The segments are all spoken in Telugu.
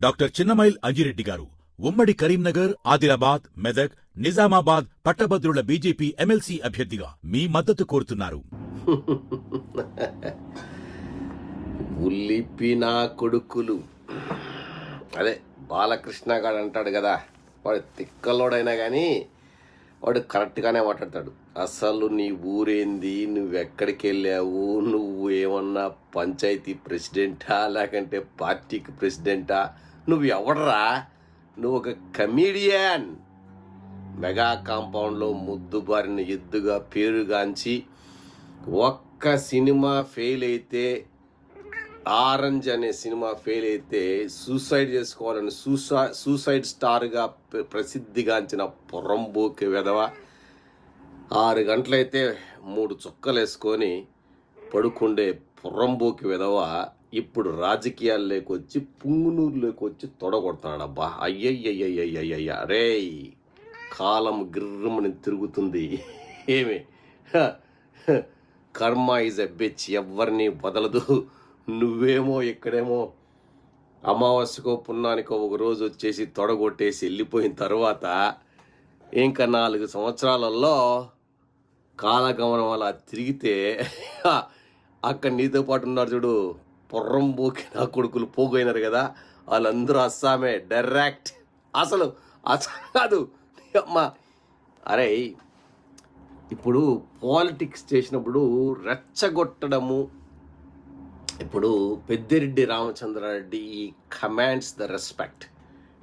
డాక్టర్ చిన్నమైల్ అంజిరెడ్డి గారు ఉమ్మడి కరీంనగర్ ఆదిలాబాద్ మెదక్ నిజామాబాద్ పట్టభద్రుల బీజేపీ ఎమ్మెల్సీ అభ్యర్థిగా మీ మద్దతు కోరుతున్నారు. ఉల్లిపినా కొడుకులు. అదే బాలకృష్ణ గారు అంటాడు కదా వాడు తిక్కలోడైనా కానీ వాడు కరెక్ట్గానే మాట్లాడతాడు. అసలు నీ ఊరేంది? నువ్వెక్కడికి వెళ్ళావు నువ్వు ఏమన్నా పంచాయతీ ప్రెసిడెంటా? లేకంటే పార్టీకి ప్రెసిడెంటా? నువ్వు ఎవడరా నువ్వు ఒక కమీడియన్. మెగా కాంపౌండ్లో ముద్దుబారిన ఎద్దుగా పేరుగాంచి ఒక్క సినిమా ఫెయిల్ అయితే ఆరెంజ్ అనే సినిమా ఫెయిల్ అయితే సూసైడ్ చేసుకోవాలని సూసా సూసైడ్ స్టార్గా ప్ర- ప్రసిద్ధిగాంచిన పొరంబోకి వెధవ ఆరు గంటలైతే మూడు చుక్కలు వేసుకొని పడుకుండే పొరంబోకి విధవ ఇప్పుడు రాజకీయాల్లోకి వచ్చి పుంగునూరులోకి వచ్చి తొడగొడుతున్నాడు అబ్బా అయ్యయ్యయ్యయ్యయ్యయ్య కాలం గిర్రమని తిరుగుతుంది ఏమి కర్మ ఈజ్ ఎ బిచ్ ఎవరిని వదలదు నువ్వేమో ఇక్కడేమో అమావాస్యకో పున్నానికో ఒక రోజు వచ్చేసి తొడగొట్టేసి వెళ్ళిపోయిన తర్వాత ఇంకా నాలుగు సంవత్సరాలలో కాలగమనం అలా తిరిగితే అక్కడ నీతో పాటు ఉన్నారు చూడు పొర్రం పోకి నా కొడుకులు పోగైనారు కదా వాళ్ళందరూ అస్సామే డైరెక్ట్ అసలు అసలు కాదు. అమ్మా అరే ఇప్పుడు పాలిటిక్స్ చేసినప్పుడు రెచ్చగొట్టడము ఇప్పుడు Peddireddy Ramachandra Reddy commands the respect.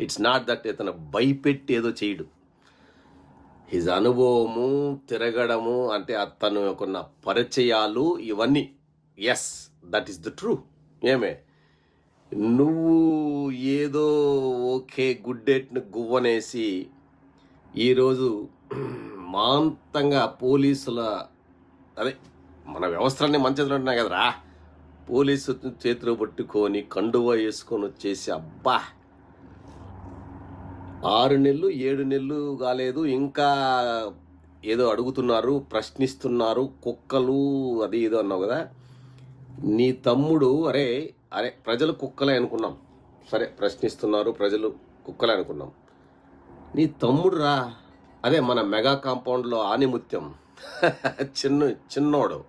It's not that ఇతను భయపెట్టి ఏదో చేయడు. హిజ్ అనుభవము తిరగడము అంటే అతను కొన్న పరిచయాలు ఇవన్నీ. Yes that is the true ఏమే? నువ్వు ఏదో ఓకే గుడ్డెట్ను గువ్వనేసి ఈరోజు మాంతంగా పోలీసుల అదే మన వ్యవస్థలన్నీ మంచి ఉంటున్నాయి కదరా. పోలీసు చేతిలో పట్టుకొని కండువా వేసుకొని వచ్చేసి అబ్బా! ఆరు నెలలు ఏడు నెలలు కాలేదు. ఇంకా ఏదో అడుగుతున్నారు ప్రశ్నిస్తున్నారు కుక్కలు అది ఏదో అన్నావు కదా? నీ తమ్ముడు అరే అరే ప్రజలు కుక్కలే అనుకున్నాం. సరే ప్రశ్నిస్తున్నారు ప్రజలు కుక్కలే అనుకున్నాం. నీ తమ్ముడు రా. అదే మన మెగా కాంపౌండ్లో ఆనిముత్యం. చిన్న చిన్నోడు.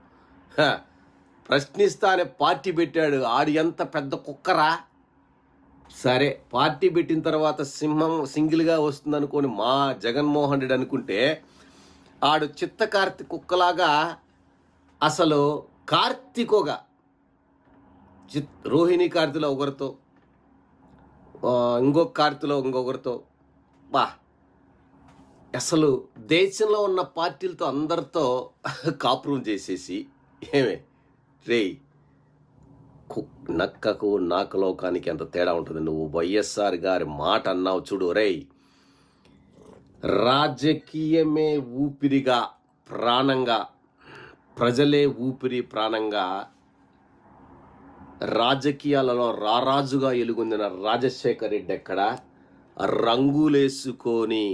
ప్రశ్నిస్తా అనే పార్టీ పెట్టాడు. ఆడు ఎంత పెద్ద కుక్కరా? సరే పార్టీ పెట్టిన తర్వాత సింహం సింగిల్గా వస్తుంది అనుకొని మా జగన్మోహన్ రెడ్డి అనుకుంటే ఆడు చిత్త కార్తీ కుక్కలాగా అసలు కార్తీకోగా చిత్ రోహిణి కార్తిలో ఒకరితో ఇంకొక కార్తిలో ఇంకొకరితో బా అసలు దేశంలో ఉన్న పార్టీలతో అందరితో కాపురం చేసేసి ఏమే? రేయ్ కు- నక్కకు నాకలోకానికి ఎంత తేడా ఉంటుంది? నువ్వు వైఎస్ఆర్ గారి మాట అన్నావు చూడు రేయ్ రాజకీయమే ఊపిరిగా ప్రాణంగా ప్రజలే ఊపిరి ప్రాణంగా రాజకీయాలలో రారాజుగా ఎలుగొందిన రాజశేఖర్ రెడ్డి ఎక్కడ రంగులేసుకొని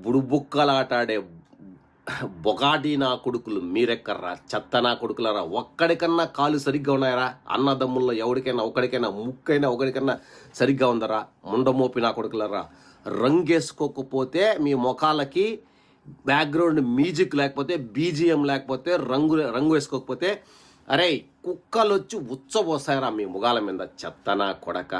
బుడుబుక్కలాటాడే బొగాటి నా కొడుకులు మీరెక్కర్రా? చెత్త నా కొడుకులరా? ఒక్కడికన్నా కాలు సరిగ్గా ఉన్నాయరా? అన్నదమ్ముల్లో ఎవరికైనా ఒకడికైనా ముక్కైనా ఒకడికన్నా సరిగ్గా ఉందరా? ముండమోపి నా కొడుకులరా? రంగేసుకోకపోతే మీ ముఖాలకి బ్యాక్గ్రౌండ్ మ్యూజిక్ లేకపోతే బీజిఎం లేకపోతే రంగు రంగు వేసుకోకపోతే అరే కుక్కలు వచ్చి ఉచ్చబోసాయరా మీ ముఖాల మీద? చెత్తనా కొడక.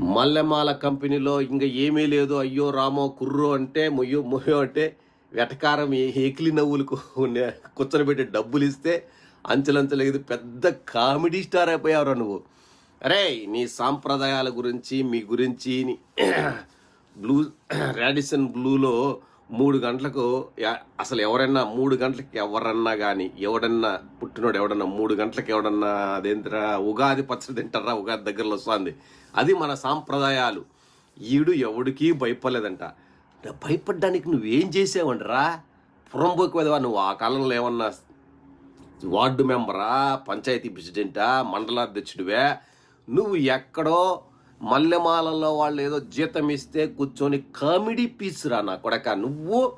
మల్లెమాల కంపెనీలో ఇంకా ఏమీ లేదు. అయ్యో రామో కుర్రో అంటే మొయ్యో మొయ్యో అంటే వెటకారం హేకిలి ఏకిలి నవ్వులకు ఉన్న- కూర్చొని డబ్బులు ఇస్తే అంచెలంచెలు ఇది పెద్ద కామెడీ స్టార్ అయిపోయావురా నువ్వు. అరే నీ సాంప్రదాయాల గురించి మీ గురించి బ్లూ రాడిసన్ బ్లూలో మూడు గంటలకు అసలు ఎవరన్నా మూడు గంటలకి ఎవరన్నా కానీ ఎవడన్నా పుట్టినోడు ఎవడన్నా మూడు గంటలకు ఎవడన్నా అదేంటరా ఉగాది పచ్చడి తింటారా ఉగాది దగ్గరలో వస్తుంది. అది మన సాంప్రదాయాలు. ఈడు ఎవడికి భయపడలేదంట. భయపడ్డానికి నువ్వేం చేసావంటరా? పురంబోకి వెదవా నువ్వు ఆ కాలంలో ఏమన్నా వార్డు మెంబరా పంచాయతీ ప్రెసిడెంటా మండలాధ్యక్షుడివే? నువ్వు ఎక్కడో మల్లెమాలలో వాళ్ళు ఏదో జీతం ఇస్తే కూర్చొని కామెడీ పీస్ రా నా కొడక. నువ్వు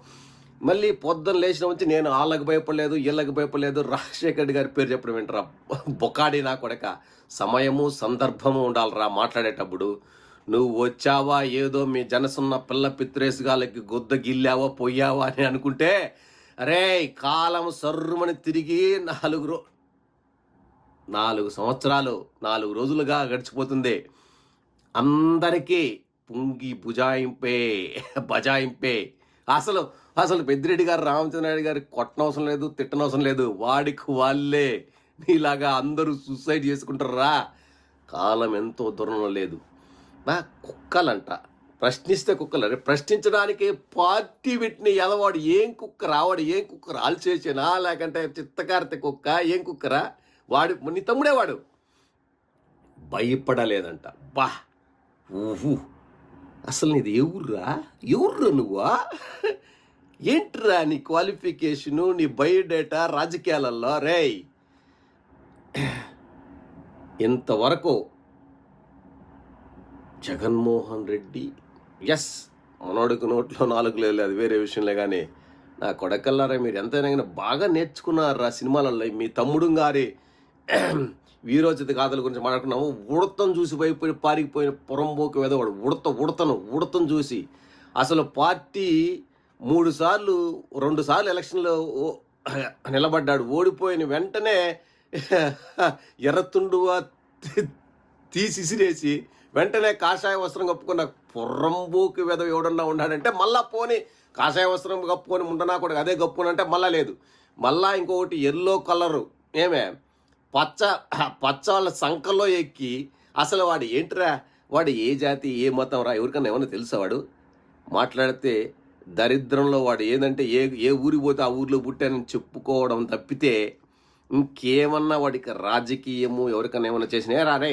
మళ్ళీ పొద్దున్న లేచిన వచ్చి నేను వాళ్ళకి భయపడలేదు వీళ్ళకి భయపడలేదు. రాజశేఖర్ రెడ్డి గారి పేరు చెప్పడం ఏంటరా? బొకాడి నా కొడక. సమయము సందర్భము ఉండాలిరా మాట్లాడేటప్పుడు. నువ్వు వచ్చావా? ఏదో మీ జనసున్న పిల్ల పిత్రేసుగాలకి గుద్ద గిల్లావా పోయావా అని అనుకుంటే అరే కాలం సర్రుమని తిరిగి నాలుగు రో నాలుగు సంవత్సరాలు నాలుగు రోజులుగా గడిచిపోతుంది. అందరికీ పుంగి బుజాయింపే బజాయింపే అసలు అసలు పెద్దిరెడ్డి గారు రామచంద్రరెడ్డి గారికి కొట్టనవసరం లేదు తిట్టనవసరం లేదు. వాడికి వాళ్ళే. నీలాగా అందరూ సూసైడ్ చేసుకుంటారా? కాలం ఎంతో దూరంలో లేదు. కుక్కలంట. ప్రశ్నిస్తే కుక్కలు. అరే ప్రశ్నించడానికి పార్టీ పెట్టిన ఎదవాడు. ఏం కుక్క రావాడు? ఏం కుక్క రాలు లేకంటే చిత్తకారిత కుక్క? ఏం కుక్కరా? వాడు నీ తమ్ముడే వాడు. భయపడలేదంట. బా! ఊహు! అసలు నీది ఎవర్రా ఎవర్రా నువ్వా? ఏంట్రా నీ క్వాలిఫికేషను నీ బయోడేటా రాజకీయాలలో రేయ్! ఇంతవరకు జగన్మోహన్ రెడ్డి. ఎస్ మనోడికి నోట్లో నాలుగు లేదు అది వేరే విషయంలే కానీ నా కొడకల్లారా మీరు ఎంతైనా బాగా బాగా నేర్చుకున్నారా సినిమాలలో మీ తమ్ముడు గారి వీరోచిత గాథల గురించి మాట్లాడుకున్నాము. ఉడతం చూసి భయపడి పారిపోయిన పురంబోకు వెదవాడు. ఉడత ఉడతను ఉడతం చూసి. అసలు పార్టీ మూడు సార్లు రెండు సార్లు ఎలక్షన్లో ఓ- నిలబడ్డాడు. ఓడిపోయిన వెంటనే ఎర్రతుండువా తీసిసిరేసి వెంటనే కాషాయ వస్త్రం కప్పుకున్న పుర్రంబూకి వెదవ ఎవడన్నా ఉన్నాడంటే మళ్ళా పోని కాషాయ వస్త్రం కప్పుకొని ఉండనా కూడా అదే కప్పుకొని మళ్ళా లేదు. మళ్ళా ఇంకొకటి ఎల్లో కలరు ఏమే? పచ్చ పచ్చ వాళ్ళ సంఖలో ఎక్కి అసలు వాడు ఏంటిరా? వాడు ఏ జాతి ఏ మతం రా? ఎవరికన్నా ఏమన్నా తెలుసా వాడు? మాట్లాడితే దరిద్రంలో వాడు ఏంటంటే ఏ ఏ ఊరికి పోతే ఆ ఊర్లో పుట్టానని చెప్పుకోవడం తప్పితే ఇంకేమన్నా వాడికి రాజకీయము ఎవరికన్నా ఏమన్నా చేసినా రారే